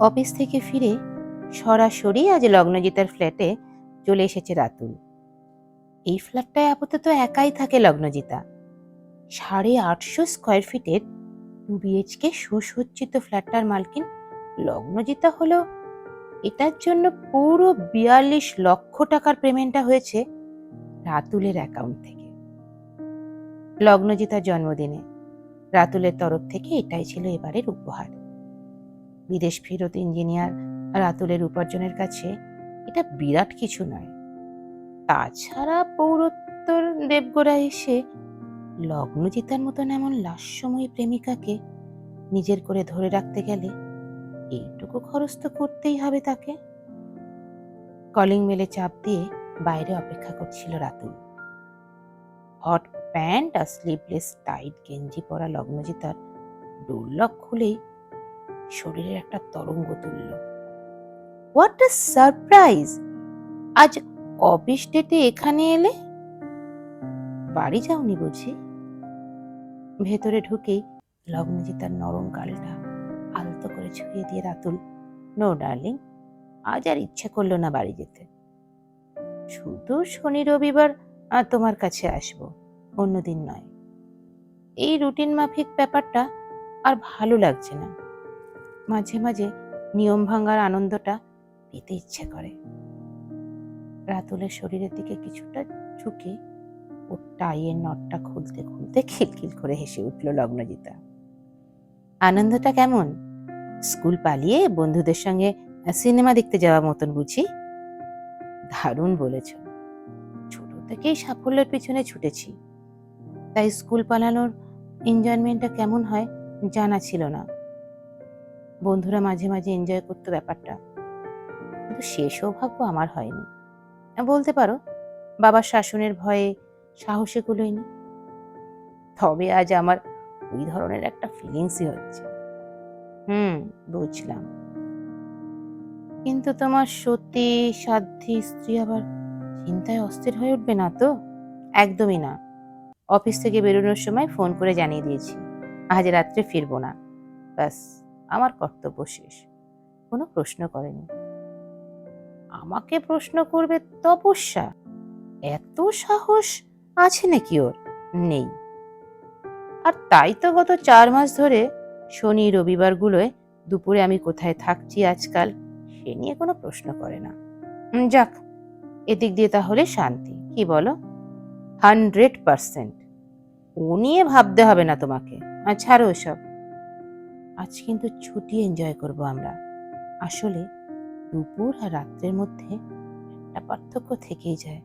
Office থেকে ফিরে সরাসরি আজ লগ্নজিতার ফ্ল্যাটে চলে এসেছে রাতুল। এই ফ্ল্যাটটায় আপাতত একাই থাকে লগ্নজিতা। সাড়ে আটশো স্কোয়ার ফিটের টু বিএইচকে সুসজ্জিত ফ্ল্যাটটার মালকিন লগ্নজিতা হলো। এটার জন্য পুরো বিয়াল্লিশ লক্ষ টাকার পেমেন্টটা হয়েছে রাতুলের অ্যাকাউন্ট থেকে। লগ্নজিতার জন্মদিনে রাতুলের তরফ থেকে এটাই ছিল এবারের উপহার। বিদেশ ফেরত ইঞ্জিনিয়ার রাতুলের উপার্জনের কাছে এটা বিরাট কিছু নয়। তাছাড়া পৌরত্তর দেবগোড়া এসে লগ্নজিতার মতন এমন লাস্যময়ী প্রেমিকাকে নিজের করে ধরে রাখতে গেলে এইটুকু খরচ তো করতেই হবে তাকে। কলিং মেলে চাপ দিয়ে বাইরে অপেক্ষা করছিল রাতুল। হট প্যান্ট আর স্লিভলেস টাইট গেঞ্জি পরা লগ্নজিতার ডোরলক খুলেই শরীরে একটা তরঙ্গ তুলল। হোয়াট আ সারপ্রাইজ আজ অফিস ডেটে এখানে এলে? বাড়ি যাওনি বুঝি? ভেতরে ঢুকেই লগ্নজিতার নরম গালটা আলতো করে ছুঁয়ে দিয়ে রাতুল নো ডার্লিং আজ আর ইচ্ছে করল না বাড়ি যেতে। শুধু শনি রবিবার তোমার কাছে আসব, অন্যদিন নয়। এই রুটিন মাফিক ব্যাপারটা আর ভালো লাগছে না। মাঝে মাঝে নিয়ম ভাঙার আনন্দটা পেতে ইচ্ছে করে। রাতুলের শরীরের দিকে কিছুটা ঝুঁকে ওর টাইয়ের নটটা খুলতে খুলতে খিলখিল করে হেসে উঠল লগ্নজিতা। আনন্দটা কেমন? স্কুল পালিয়ে বন্ধুদের সঙ্গে সিনেমা দেখতে যাওয়া মতন বুঝি? দারুণ বলেছ। ছোট থেকেই সাফল্যের পিছনে ছুটেছি। তাই স্কুল পালানোর এনজয়মেন্টটা কেমন হয় জানা ছিল না। বন্ধুরা মাঝে মাঝে এনজয় করতো ব্যাপারটা। কিন্তু সে সৌভাগ্য আমার হয়নি। বলতে পারো, বাবার শাসনের ভয়ে সাহসে কুলোয়নি। তবে আজ আমার ওই ধরনের একটা ফিলিংসই হচ্ছে। হুম, বুঝলাম। কিন্তু তোমার সতী, সাধ্যী, স্ত্রী আবার চিন্তায় অস্থির হয়ে উঠবে না তো? একদমই না। অফিস থেকে বেরোনোর সময় ফোন করে জানিয়ে দিয়েছি। আজ রাত্রে ফিরবো না। ব্যাস। আমার কর্তব্য শেষ। কোনো প্রশ্ন করেনি। আমাকে প্রশ্ন করবে তপস্যা। এত সাহস আছে নাকি ওর? নেই। আর তাই তো গত চার মাস ধরে শনি রবিবারগুলোয় দুপুরে আমি কোথায় থাকছি আজকাল, সে নিয়ে কোনো প্রশ্ন করে না। যাক, এদিক দিয়ে তাহলে শান্তি, কি বলো? Hundred percent. ও নিয়ে ভাবতে হবে না তোমাকে। আর ছাড়ো ওসব আজ কিন্তু ছুটি এনজয় করব আমরা। আসলে দুপুর আর রাত্রের মধ্যে একটা পার্থক্য থেকেই যায়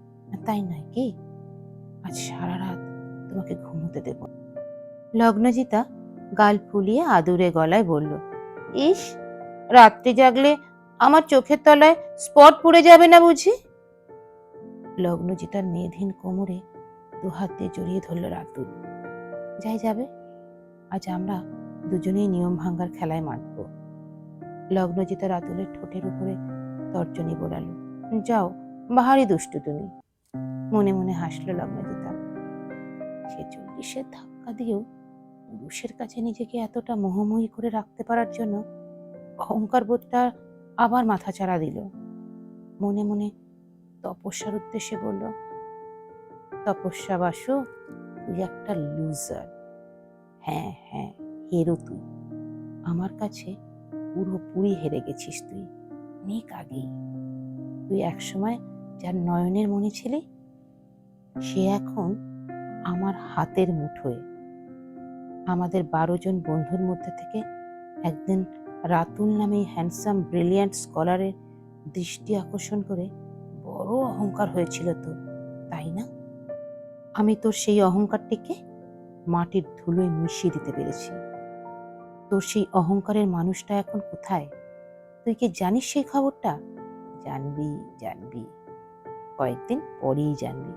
তাই নয় কি? আজ সারা রাত তোমাকে ঘুমোতে দেব। লগ্নজিতা গাল ফুলিয়ে আদুরে গলায় বলল, ইস, রাত্রি জাগলে আমার চোখের তলায় স্পট পড়ে যাবে না বুঝি? লগ্নজিতার মেয়েধীন কোমরে দু হাত দিয়ে জড়িয়ে ধরল রাতুল যাই যাবে, আজ আমরা দুজনেই নিয়ম ভাঙ্গার খেলায় মানব লগ্নজিতা রাতুলের ঠোঁটের উপরে তর্জনী বোলালো। যাও বাহারি দুষ্টু তুমি। মনে মনে হাসলো সে চল্লিশের ধাক্কা দিয়েও পুরুষের কাছে নিজেকে এতটা মোহময়ী করে রাখতে পারার জন্য অহংকার বোধটা আবার মাথা চাড়া দিল। মনে মনে তপস্যার উদ্দেশ্যে বলল তপস্যা বাসু তুই একটা লুজার হ্যাঁ হ্যাঁ। হেরো তুই আমার কাছে পুরোপুরি হেরে গেছিস তুই। অনেক আগেই। তুই একসময় যার নয়নের মনে ছিলি, সে এখন আমার হাতের মুঠোয়। আমাদের বারো জন বন্ধুর মধ্যে থেকে একদিন রাতুল নামে হ্যান্ডসাম ব্রিলিয়ান্ট স্কলারের দৃষ্টি আকর্ষণ করে বড় অহংকার হয়েছিল তোর, তাই না? আমি তোর সেই অহংকারটিকে মাটির ধুলোয় মিশিয়ে দিতে পেরেছি। তোর সেই অহংকারের মানুষটা এখন কোথায়? তুই কি জানিস সেই খবরটা? জানবি জানবি। কয়েকদিন পরেই জানবি।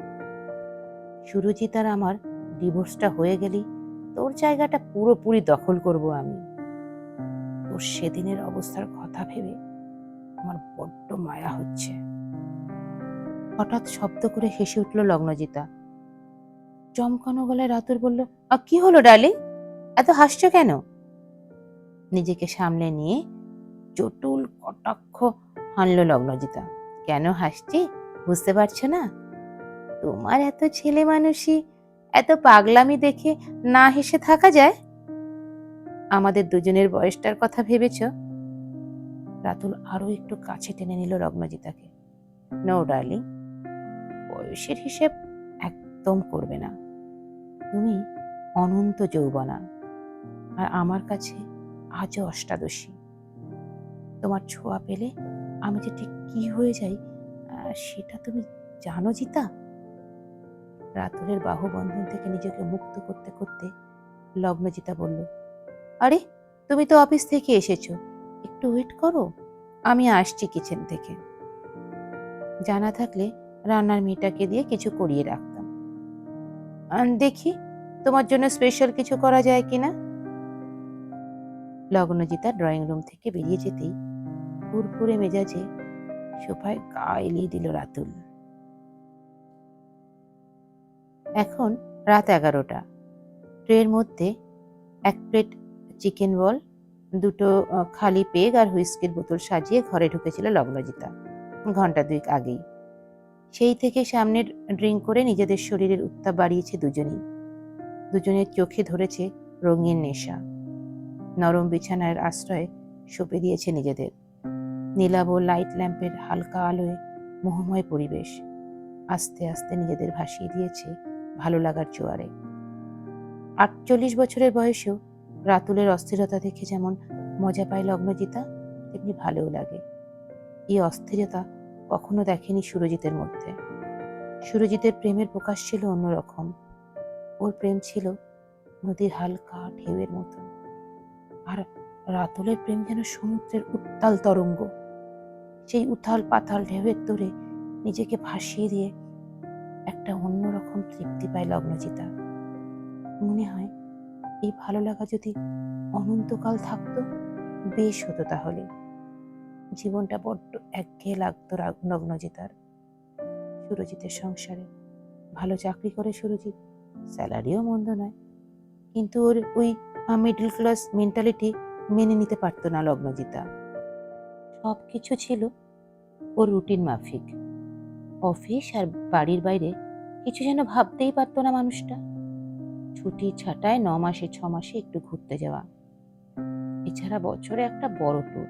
সুরজিৎ আর আমার ডিভোর্সটা হয়ে গেলেই তোর জায়গাটা পুরোপুরি দখল করব আমি। তোর সেদিনের অবস্থার কথা ভেবে আমার বড্ড মায়া হচ্ছে। হঠাৎ শব্দ করে হেসে উঠল লগ্নজিতা। চমকানো গলায় রাতুর বলল কি হলো ডালি এত হাসছো কেন? নিজেকে সামলে নিয়ে চটুল কটাক্ষ হানল লগ্নজিতা। কেন হাসছি? বুঝতে পারছ না? তোমার এত ছেলে মানুষই এত পাগলামি দেখে না হেসে থাকা যায়? আমাদের দুজনের বয়সটার কথা ভেবেছ? রাতুল আরও একটু কাছে টেনে নিল রগ্নজিতাকে নো ডার্লিং, বয়সের হিসেব একদম করবে না। তুমি অনন্ত যৌবনা। আর আমার কাছে আজও অষ্টাদশী। তোমার ছোঁয়া পেলে আমি যে ঠিক কি হয়ে যাই সেটা তুমি জানো জিতা? রাতুলের বাহু বন্ধন থেকে নিজেকে মুক্ত করতে করতে লগ্নজিতা বলল, আরে, তুমি তো অফিস থেকে এসেছ, একটু ওয়েট করো, আমি আসছি কিচেন থেকে। জানা থাকলে রান্নার মেয়েটাকে দিয়ে কিছু করিয়ে রাখতাম। দেখি, তোমার জন্য স্পেশাল কিছু করা যায় কিনা? লগ্নজিতা ড্রয়িং রুম থেকে বেরিয়ে যেতেই ফুরফুরে মেজাজে সোফায় গা এলিয়ে দিল রাতুল। এখন রাত এগারোটা। ট্রের মধ্যে এক প্লেট চিকেন বল, দুটো খালি পেগ আর হুইস্কির বোতল সাজিয়ে ঘরে ঢুকেছিল লগ্নজিতা ঘণ্টা দুই আগেই। সেই থেকে সামনের ড্রিঙ্ক করে নিজেদের শরীরের উত্তাপ বাড়িয়েছে দুজনেই। দুজনের চোখে ধরেছে রঙিন নেশা। নরম বিছানার আশ্রয়ে সঁপে দিয়েছে নিজেদের। নীলাভ লাইট ল্যাম্পের হালকা আলোয় মোহময় পরিবেশ আস্তে আস্তে নিজেদের ভাসিয়ে দিয়েছে ভালো লাগার জোয়ারে। আটচল্লিশ বছরের বয়সেও রাতুলের অস্থিরতা দেখে যেমন মজা পায় লগ্নজিতা, তেমনি ভালোও লাগে। এই অস্থিরতা কখনো দেখেনি সুরজিতের মধ্যে। সুরজিতের প্রেমের প্রকাশ ছিল অন্যরকম। ওর প্রেম ছিল নদীর হালকা ঢেউয়ের মতন আর রাতুলের প্রেম যেন সমুদ্রের উত্তাল তরঙ্গ। সেই উথাল পাতাল ঢেউয়ের তোরে নিজেকে ভাসিয়ে দিয়ে একটা অন্যরকম তৃপ্তি পায় লগ্নজিতা। মনে হয় এই ভালো লাগা যদি অনন্তকাল থাকতো, বেশ হতো তাহলে। জীবনটা বড্ড একঘেয়ে লাগতো লগ্নজিতার। সুরজিতের সংসারে ভালো চাকরি করে সুরজিৎ, স্যালারিও মন্দ নয়। কিন্তু ওর ওই মিডল ক্লাস মেন্টালিটি মেনে নিতে পারতো না লগ্নজিতা। সব কিছু ছিল ওর রুটিন মাফিক। অফিস আর বাড়ির বাইরে কিছু যেন ভাবতেই পারতো না মানুষটা। ছুটি ছাটায় ন মাসে, ছ মাসে একটু ঘুরতে যাওয়া। এছাড়া বছরে একটা বড় ট্যুর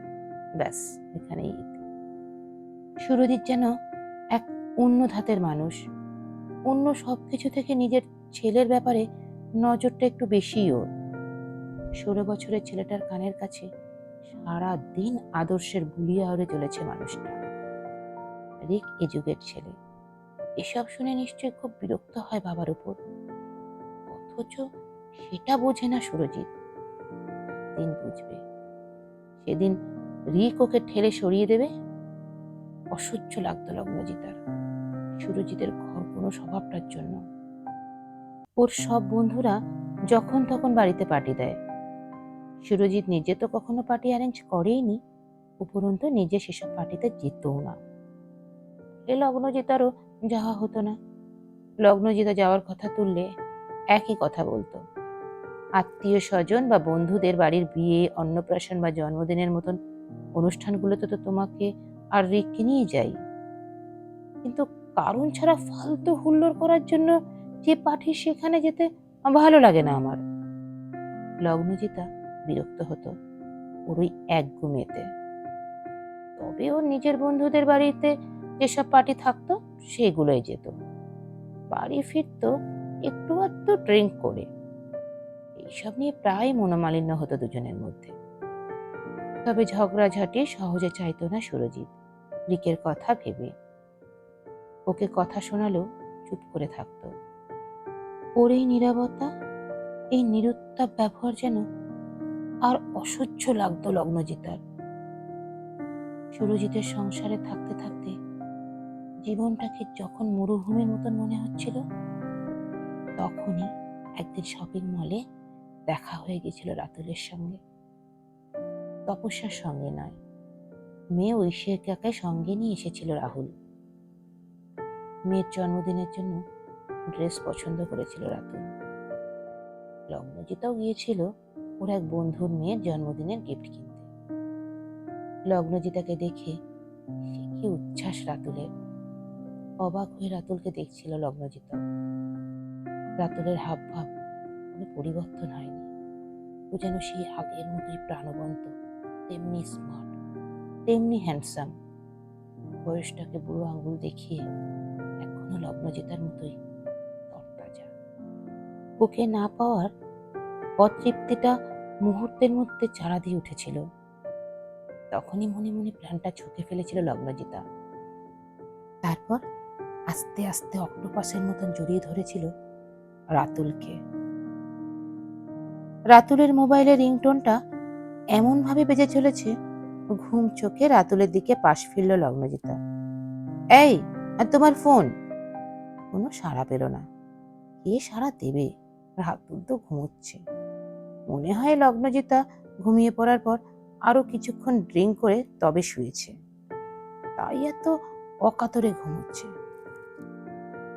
ব্যাস, এখানেই। সুরজিৎ যেন এক অন্য ধাতের মানুষ। অন্য সব কিছু থেকে নিজের ছেলের ব্যাপারে নজরটা একটু বেশিই ওর। ষোলো বছরের ছেলেটার কানের কাছে সারা দিন আদর্শের গুলিয়া আউড়ে চলেছে মানুষটা। রিক এ যুগের ছেলে। এসব শুনে নিশ্চয়ই খুব বিরক্ত হয় বাবার উপর। অথচ সেটা বোঝে না সুরজিৎ। দিন বুঝবে। সেদিন রিক ওকে ঠেলে সরিয়ে দেবে। অসহ্য লাগতো লগ্নজিতার সুরজিতের ঘর কোনো স্বভাবটার জন্য। ওর সব বন্ধুরা যখন তখন বাড়িতে পার্টি দেয়। সুরজিৎ নিজে তো কখনো পার্টি অ্যারেঞ্জ করেইনি, উপরন্তু নিজে সেসব পার্টিতে যেতও না। এ লগ্নজিতারও যাওয়া হতো না। লগ্নজিতা যাওয়ার কথা তুললে একই কথা বলতো। আত্মীয় স্বজন বা বন্ধুদের বাড়ির বিয়ে, অন্নপ্রাশন বা জন্মদিনের মতন অনুষ্ঠানগুলোতে তো তোমাকে আর রিককে নিয়ে যাই। কিন্তু কারণ ছাড়া ফালতু হুল্লোড় করার জন্য যে পাঠি সেখানে যেতে ভালো লাগে না আমার। লগ্নজিতা বিরক্ত হতো ওর ওই এক গুমেতে তবে ওর নিজের বন্ধুদের বাড়িতে যেসব পার্টি থাকতো, সেগুলোই যেত। বাড়ি ফিরতো একটু আধটু ড্রিঙ্ক করে। এইসব নিয়ে প্রায় মনোমালিন্য হতো দুজনের মধ্যে। তবে ঝগড়াঝাটি সহজে চাইতো না সুরজিৎ রিকের কথা ভেবে। ওকে কথা শোনালেও চুপ করে থাকতো। ওর এই নীরবতা, এই নিরুত্তাপ ব্যবহার যেন আর অসহ্য লাগতো লগ্নজিতার। সুরজিতের সংসারে থাকতে থাকতে জীবনটাকে যখন মরুভূমির মতন মনে হচ্ছিল, তখনই একদিন শপিং মলে দেখা হয়ে গেছিল রাতুলের সঙ্গে। তপস্যার সঙ্গে নয়, মেয়ে ঐশিকাকে সঙ্গে নিয়ে এসেছিল রাহুল। মেয়ের জন্মদিনের জন্য ড্রেস পছন্দ করেছিল রাতুল। লগ্নজিতাও গিয়েছিল ওর এক বন্ধুর মেয়ের জন্মদিনের গিফট কিনতে। লগ্নজিতাকে দেখে সে কি উচ্ছ্বাস রাতুলের। অবাক হয়ে রাতুলকে দেখছিল লগ্নজিতা। রাতুলের হাব ভাব কোনো পরিবর্তন হয়নি। ও যেন সেই আগের মতোই প্রাণবন্ত, তেমনি স্মার্ট তেমনি হ্যান্ডসাম বয়সটাকে বুড়ো আঙ্গুল দেখিয়ে এখনও লগ্নজিতার মতোই তরতাজা। ওকে না পাওয়ার অতৃপ্তিটা মুহূর্তের মধ্যে চারা দিয়ে উঠেছিল। তখনই মনে মনে প্রাণটা ছুঁকে ফেলেছিল লগ্নজিতা। তারপর আস্তে আস্তে অক্টোপাসের মতন জড়িয়ে ধরেছিল রাতুলকে। রাতুলের মোবাইলের রিংটোনটা এমনভাবে বেজে চলেছে, ঘুম চোখে রাতুলের দিকে পাশ ফিরল লগ্নজিতা। এই, আর তোমার ফোন? কোনো সাড়া পেল না। কে সাড়া দেবে? রাতুল তো ঘুমোচ্ছে। মনে হয় লগ্নজিতা ঘুমিয়ে পড়ার পর আরও কিছুক্ষণ ড্রিঙ্ক করে তবে শুয়েছে। তাই এত অকাতরে ঘুমোচ্ছে।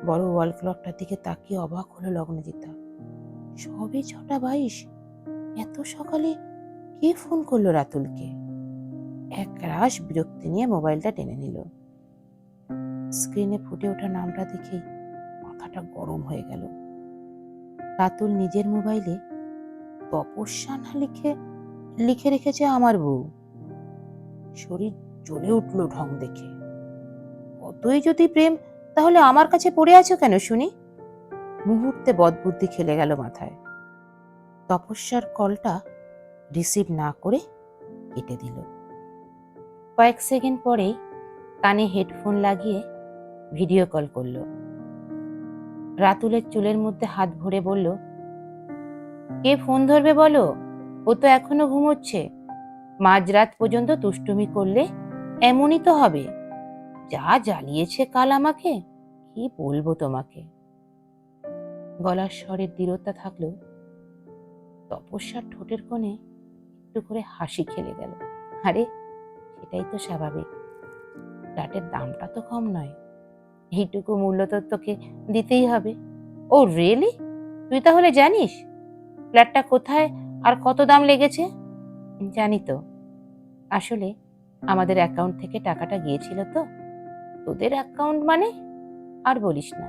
বড় ওয়াল ক্লকটার দিকে তাকিয়ে অবাক হলো লগ্নজিতা। সবে ছটা বাইশ। এত সকালে কে ফোন করল রাতুলকে? এক রাশ বিরক্তি নিয়ে মোবাইলটা টেনে নিল। স্ক্রিনে ফুটে ওঠা নামটা দেখেই মাথাটা গরম হয়ে গেল। রাতুল নিজের মোবাইলে তপস্যা না লিখে লিখে রেখেছে আমার বউ। শরীর জ্বলে উঠল ঢং দেখে। কতই যদি প্রেম, তাহলে আমার কাছে পড়ে আছো কেন শুনি? মুহূর্তে বদবুদ্ধি খেলে গেল মাথায়। তপস্যার কলটা রিসিভ না করে কেটে দিল। কয়েক সেকেন্ড পরেই কানে হেডফোন লাগিয়ে ভিডিও কল করল। রাতুলের চুলের মধ্যে হাত ভরে বলল কে ফোন ধরবে বলো? ও তো এখনও ঘুমোচ্ছে। মাঝরাত পর্যন্ত তুষ্টুমি করলে এমনই তো হবে। যা জ্বালিয়েছে কাল আমাকে, কি বলব তোমাকে? গলার স্বরের দৃঢ়তা থাকলেও তপস্যার ঠোঁটের কোণে একটু করে হাসি খেলে গেল। আরে, সেটাই তো স্বাভাবিক। ফ্ল্যাটের দামটা তো কম নয়। এইটুকু মূল্য তো তোকে দিতেই হবে। ও রিয়েলি তুই তাহলে জানিস? ফ্ল্যাটটা কোথায় আর কত দাম লেগেছে? জানি তো। আসলে আমাদের অ্যাকাউন্ট থেকে টাকাটা গিয়েছিল তো। তোদের অ্যাকাউন্ট মানে? আর বলিস না।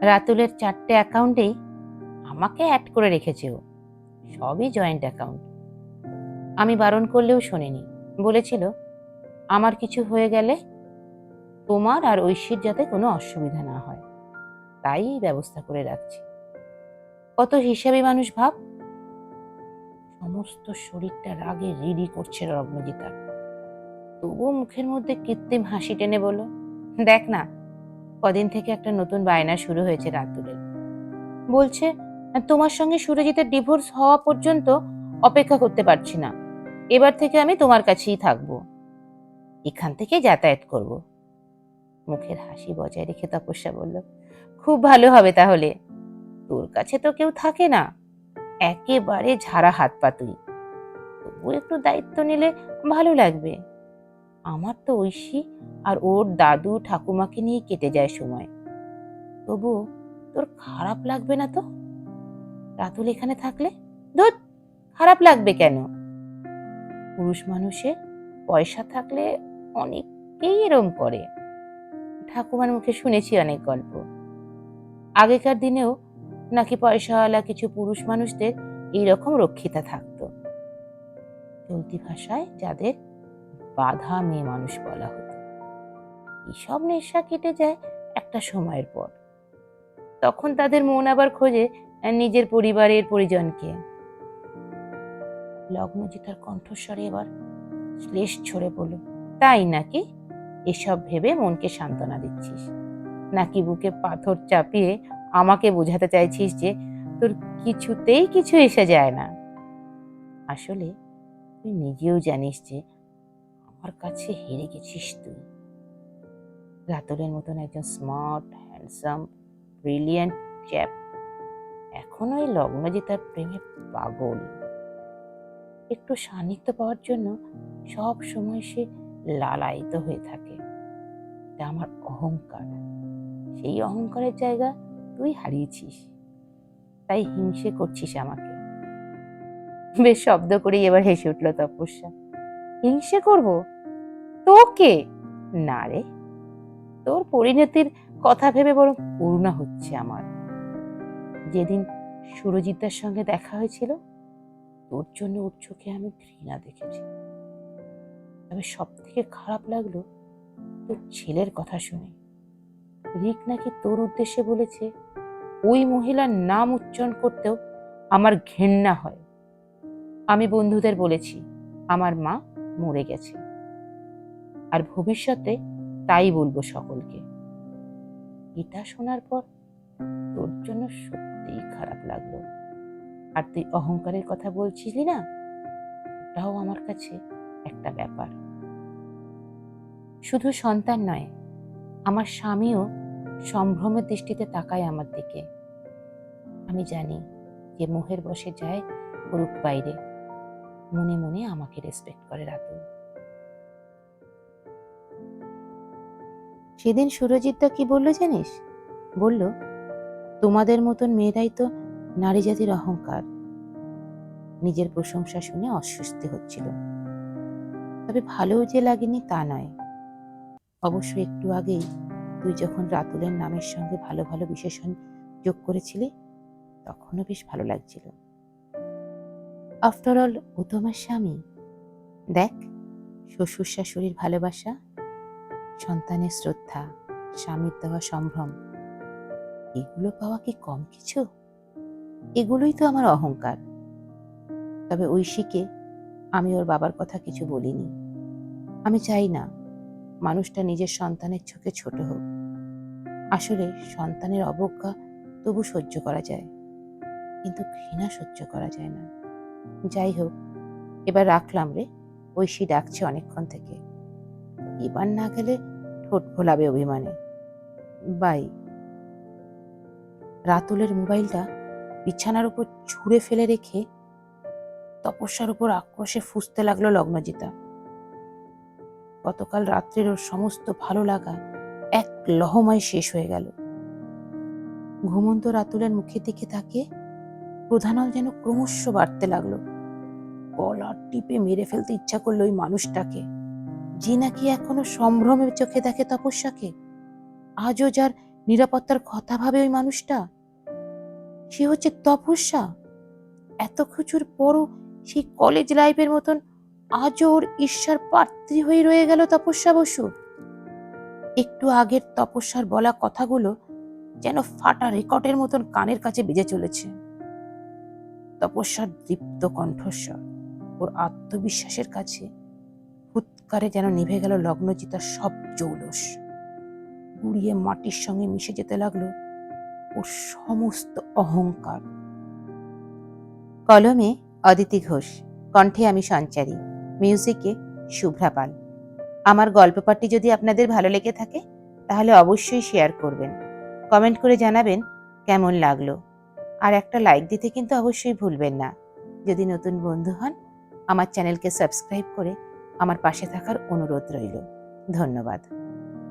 রাতুলের চারটে অ্যাকাউন্টেই আমাকে অ্যাড করে রেখেছে ও। সবই জয়েন্ট অ্যাকাউন্ট আমি বারণ করলেও শোনেনি। বলেছিল, আমার কিছু হয়ে গেলে তোমার আর ঐশীর যাতে কোনো অসুবিধা না হয়। তাই ব্যবস্থা করে রাখছি। কত হিসাবি মানুষ ভাব? সমস্ত শরীরটা রাগে রিডি করছে রগ্নজিতা তবুও মুখের মধ্যে কৃত্রিম হাসি টেনে বলল, দেখ না, কদিন থেকে একটা নতুন বায়না শুরু হয়েছে রাতুলের বলছে, তোমার সঙ্গে সুরজিতের ডিভোর্স হওয়া পর্যন্ত অপেক্ষা করতে পারছি না। এবার থেকে আমি তোমার কাছেই থাকব। এখান থেকে যাতায়াত করব। মুখের হাসি বজায় রেখে তপস্যা বলল, খুব ভালো হবে তাহলে। তোর কাছে তো কেউ থাকে না। একেবারে ঝাড়া হাত পা তুই। তবু একটু দায়িত্ব নিলে ভালো লাগবে। আমার তো ঐশী আর ওর দাদু ঠাকুমাকে নিয়ে কেটে যায় সময়। তবু তোর খারাপ লাগবে না তো? রাতুল এখানে থাকলে? ধুত খারাপ লাগবে কেন? পুরুষ মানুষে পয়সা থাকলে অনেকেই এরম করে। ঠাকুমার মুখে শুনেছি অনেক গল্প। আগেকার দিনেও নাকি পয়সাওয়ালা কিছু পুরুষ মানুষদের এইরকম রক্ষিতা থাকতো? চলতি ভাষায় যাদের বাধা মেয়ে মানুষ বলা হতো। এইসব নেশা কেটে যায় একটা সময়ের পর। তখন তাদের মন আবার খোঁজে নিজের পরিবারের পরিজনকে। লগ্নজিতার কণ্ঠস্বরে এবার শ্লেষ ছড়ে বলল তাই নাকি? এসব ভেবে মনকে সান্ত্বনা দিচ্ছিস? নাকি বুকে পাথর চাপিয়ে আমাকে বোঝাতে চাইছিস যে তোর কিছুতেই কিছু এসে যায় না। আসলে তুই নিজেও জানিস যে আমার কাছে হেরে গেছিস তুই। রাতুলের মতন একজন স্মার্ট হ্যান্ডসাম ব্রিলিয়ান্ট চ্যাপ এখন ওই লগ্ন যে তার প্রেমে পাগল। একটু সান্নিধ্য পাওয়ার জন্য সব সময় সে লালায়িত হয়ে থাকে। এটা আমার অহংকার। সেই অহংকারের জায়গা তুই হারিয়েছিস। তাই হিংসে করছিস আমাকে। বেশ শব্দ করেই এবার হেসে উঠল তপস্যা। হিংসে করব? তোকে? না রে। তোর পরিণতির কথা ভেবে বরং করুণা হচ্ছে আমার। যেদিন সুরজিৎদার সঙ্গে দেখা হয়েছিল, তোর জন্য ওর চোখে আমি ঘৃণা দেখেছি। তবে সব থেকে খারাপ লাগল তোর ছেলের কথা শুনে। রিক নাকি তোর উদ্দেশ্যে বলেছে ওই মহিলার নাম উচ্চারণ করতেও আমার ঘেন্না হয়। আমি বন্ধুদের বলেছি, আমার মা মরে গেছে। আর ভবিষ্যতে তাই বলব সকলকে। এটা শোনার পর তোর জন্য সত্যিই খারাপ লাগল। আর তুই অহংকারের কথা বলছিলি না? ওটাও আমার কাছে একটা ব্যাপার। শুধু সন্তান নয়, আমার স্বামীও সম্ভ্রমের দৃষ্টিতে তাকায় আমার দিকে। আমি জানি যে মোহের বসে যায় করুক বাইরে। মনে মনে আমাকে রেসপেক্ট করে রাতুল সেদিন সুরজিৎদা কি বলল জানিস? বলল, তোমাদের মতন মেয়েরাই তো নারী জাতির অহংকার। নিজের প্রশংসা শুনে অস্বস্তি হচ্ছিল। তবে ভালোও যে লাগেনি তা নয়। অবশ্য একটু আগেই তুই যখন রাতুলের নামের সঙ্গে ভালো ভালো বিশেষণ যোগ করেছিলি তখনও বেশ ভালো লাগছিল। আফটার অল ও তো আমার স্বামী। দেখ শ্বশুর শাশুড়ির ভালোবাসা, সন্তানের শ্রদ্ধা, স্বামীর দেওয়া সম্ভ্রম, এগুলো পাওয়া কি কম কিছু? এগুলোই তো আমার অহংকার। তবে ঐশীকে আমি ওর বাবার কথা কিছু বলিনি। আমি চাই না মানুষটা নিজের সন্তানের চোখে ছোট হোক। আসলে সন্তানের অবজ্ঞা তবু সহ্য করা যায়। কিন্তু ঘৃণা সহ্য করা যায় না। যাই হোক এবার রাখলাম রে, ঐশী ডাকছে অনেকক্ষণ থেকে। এবার না গেলে ঠোঁট ফোলাবে অভিমানে। বাই। রাতুলের মোবাইলটা বিছানার উপর ছুঁড়ে ফেলে রেখে তপস্যার উপর আক্রোশে ফুসতে লাগল লগ্নজিতা। গতকাল রাত্রের ওর সমস্ত ভালো লাগা এক লহমায় শেষ হয়ে গেল। ঘুমন্ত রাতুলের মুখের দিকে তাকিয়ে প্রধানল যেন ক্রমশ বাড়তে লাগল। গলা টিপে মেরে ফেলতে ইচ্ছা করল ওই মানুষটাকে। যে নাকি এখনও সম্ভ্রমের চোখে দেখে তপস্যাকে। আজও যার নিরাপত্তার কথা ভাবে ওই মানুষটা। সে হচ্ছে তপস্যা। এত কিছুর পরও সেই কলেজ লাইফের মতন আজও ওর ঈর্ষার পাত্রী হয়ে রয়ে গেল তপস্যা বসু। একটু আগের তপস্যার বলা কথাগুলো যেন ফাটা রেকর্ডের মতন কানের কাছে বেজে চলেছে। তপস্যার দীপ্ত কণ্ঠস্বর। ওর আত্মবিশ্বাসের কাছে ফুৎকারে যেন নিভে গেল লগ্নজিতার সব জৌলস। গুড়িয়ে মাটির সঙ্গে মিশে যেতে লাগল ওর সমস্ত অহংকার। কলমে অদিতি ঘোষ, কণ্ঠে আমি সঞ্চারী, মিউজিকে শুভ্রা পাল। আমার গল্প পাঠটি যদি আপনাদের ভালো লেগে থাকে, তাহলে অবশ্যই শেয়ার করবেন। কমেন্ট করে জানাবেন কেমন লাগল। আর একটা লাইক দিতে কিন্তু অবশ্যই ভুলবেন না। যদি নতুন বন্ধু হন, আমার চ্যানেলকে সাবস্ক্রাইব করে আমার পাশে থাকার অনুরোধ রইল। ধন্যবাদ।